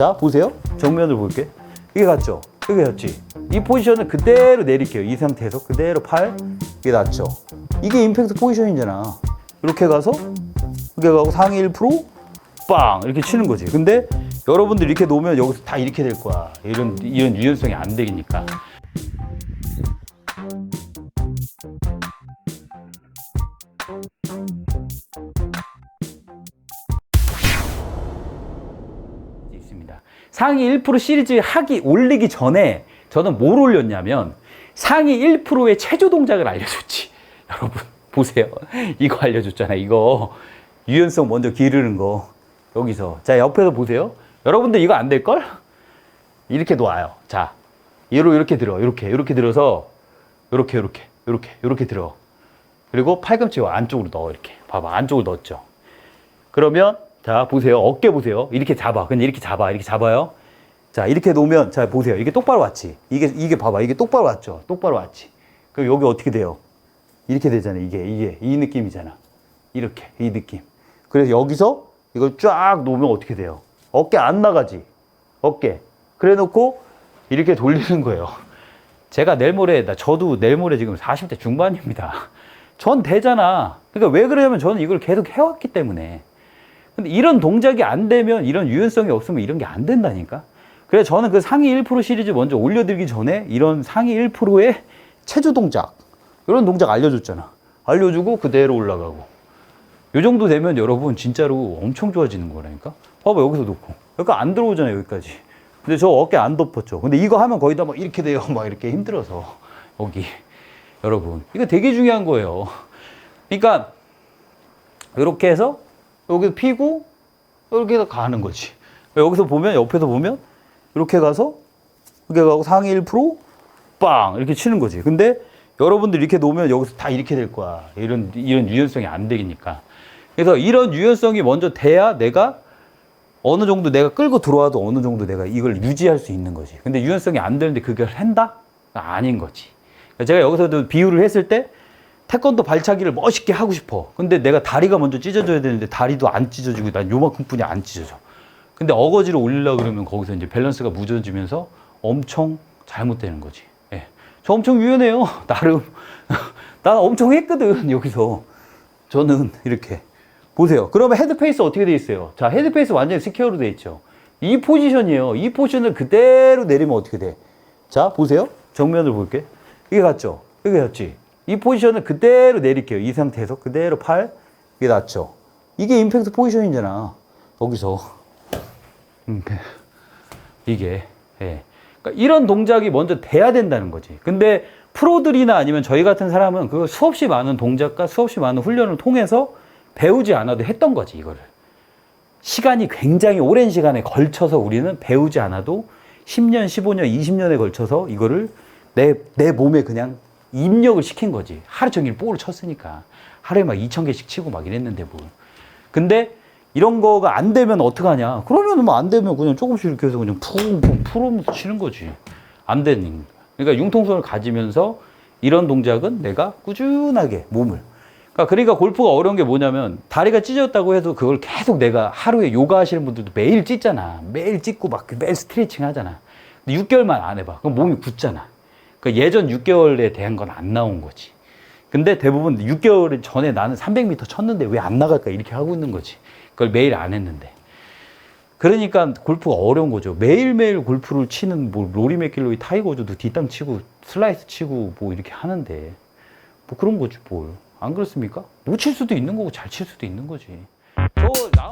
자, 보세요. 정면을 볼게. 이게 같죠? 이게 같지? 이 포지션을 그대로 내릴게요. 이 상태에서 그대로 팔. 이게 낫죠? 이게 임팩트 포지션이잖아. 이렇게 가서, 이렇게 가고 상위 1%, 빵! 이렇게 치는 거지. 근데 여러분들 이렇게 놓으면 여기서 다 이렇게 될 거야. 이런, 이런 유연성이 안 되니까. 있습니다. 상위 1% 시리즈 하기 올리기 전에 저는 뭘 올렸냐면 상위 1%의 체조 동작을 알려줬지. 여러분 보세요. 이거 알려줬잖아. 이거 유연성 먼저 기르는 거 여기서 자 옆에서 보세요. 여러분들 이거 안 될 걸? 이렇게 놓아요. 자 얘로 이렇게 들어. 이렇게 이렇게 들어서 이렇게 이렇게 이렇게 이렇게 들어. 그리고 팔꿈치 안쪽으로 넣어 이렇게. 봐봐 안쪽으로 넣었죠. 그러면 자 보세요. 어깨 보세요. 이렇게 잡아. 근데 이렇게 잡아. 이렇게 잡아요. 자 이렇게 놓으면 자 보세요. 이게 똑바로 왔지. 이게 이게 봐봐. 이게 똑바로 왔죠. 똑바로 왔지. 그럼 여기 어떻게 돼요? 이렇게 되잖아 이게 이게. 이 느낌이잖아. 이렇게. 이 느낌. 그래서 여기서 이걸 쫙 놓으면 어떻게 돼요? 어깨 안 나가지. 어깨. 그래 놓고 이렇게 돌리는 거예요. 제가 내일 모레 나 저도 내일 모레 지금 40대 중반입니다. 전 되잖아. 그러니까 왜 그러냐면 저는 이걸 계속 해왔기 때문에 근데 이런 동작이 안 되면 이런 유연성이 없으면 이런 게 안 된다니까. 그래서 저는 그 상위 1% 시리즈 먼저 올려드리기 전에 이런 상위 1%의 체조 동작 이런 동작 알려줬잖아. 알려주고 그대로 올라가고. 요 정도 되면 여러분 진짜로 엄청 좋아지는 거라니까. 봐봐 여기서 놓고 여기 안 들어오잖아요 여기까지. 근데 저 어깨 안 덮었죠. 근데 이거 하면 거의 다 막 이렇게 돼요. 막 이렇게 힘들어서 여기 여러분 이거 되게 중요한 거예요. 그러니까 이렇게 해서 여기서 피고 이렇게 가는 거지. 여기서 보면 옆에서 보면 이렇게 가서 이렇게 가고 상위 1%빵 이렇게 치는 거지. 근데 여러분들 이렇게 놓으면 여기서 다 이렇게 될 거야. 이런 이런 유연성이 안 되니까. 그래서 이런 유연성이 먼저 돼야 내가 어느 정도 내가 끌고 들어와도 어느 정도 내가 이걸 유지할 수 있는 거지. 근데 유연성이 안 되는데 그걸 한다? 아닌 거지. 제가 여기서도 비유를 했을 때 태권도 발차기를 멋있게 하고 싶어. 근데 내가 다리가 먼저 찢어져야 되는데 다리도 안 찢어지고 난 요만큼 뿐이 안 찢어져. 근데 어거지로 올리려고 그러면 거기서 이제 밸런스가 무뎌지면서 엄청 잘못되는 거지. 예. 저 엄청 유연해요. 나름. 나 엄청 했거든, 여기서. 저는 이렇게. 보세요. 그러면 헤드페이스 어떻게 돼 있어요? 자, 헤드페이스 완전히 스퀘어로 돼 있죠. 이 포지션이에요. 이 포지션을 그대로 내리면 어떻게 돼? 자, 보세요. 정면을 볼게. 이게 같죠? 이게 같지? 이 포지션을 그대로 내릴게요. 이 상태에서 그대로 팔. 이게 낫죠? 이게 임팩트 포지션이잖아. 여기서. 이게. 예. 그러니까 이런 동작이 먼저 돼야 된다는 거지. 근데 프로들이나 아니면 저희 같은 사람은 그 수없이 많은 동작과 수없이 많은 훈련을 통해서 배우지 않아도 했던 거지, 이거를. 시간이 굉장히 오랜 시간에 걸쳐서 우리는 배우지 않아도 10년, 15년, 20년에 걸쳐서 이거를 내, 내 몸에 그냥 입력을 시킨 거지. 하루 종일 볼을 쳤으니까. 하루에 막 2,000개씩 치고 막 이랬는데 뭘. 근데 이런 거가 안 되면 어떡하냐. 그러면 뭐 안 되면 그냥 조금씩 이렇게 해서 그냥 푹푹 풀어면서 치는 거지. 안 되는. 그러니까 융통성을 가지면서 이런 동작은 내가 꾸준하게 몸을. 그러니까, 그러니까 골프가 어려운 게 뭐냐면 다리가 찢어졌다고 해도 그걸 계속 내가 하루에 요가 하시는 분들도 매일 찢잖아. 매일 찢고 막 매일 스트레칭 하잖아. 근데 6개월만 안 해봐. 그럼 몸이 굳잖아. 그 예전 6개월에 대한 건 안 나온 거지. 근데 대부분 6개월 전에 나는 300m 쳤는데 왜 안 나갈까 이렇게 하고 있는 거지. 그걸 매일 안 했는데. 그러니까 골프가 어려운 거죠. 매일매일 골프를 치는 뭐 로리 맥길로이 타이거즈도 뒷땅 치고 슬라이스 치고 뭐 이렇게 하는데 뭐 그런 거지 뭘. 안 그렇습니까? 못 칠 수도 있는 거고 잘 칠 수도 있는 거지. 저 나...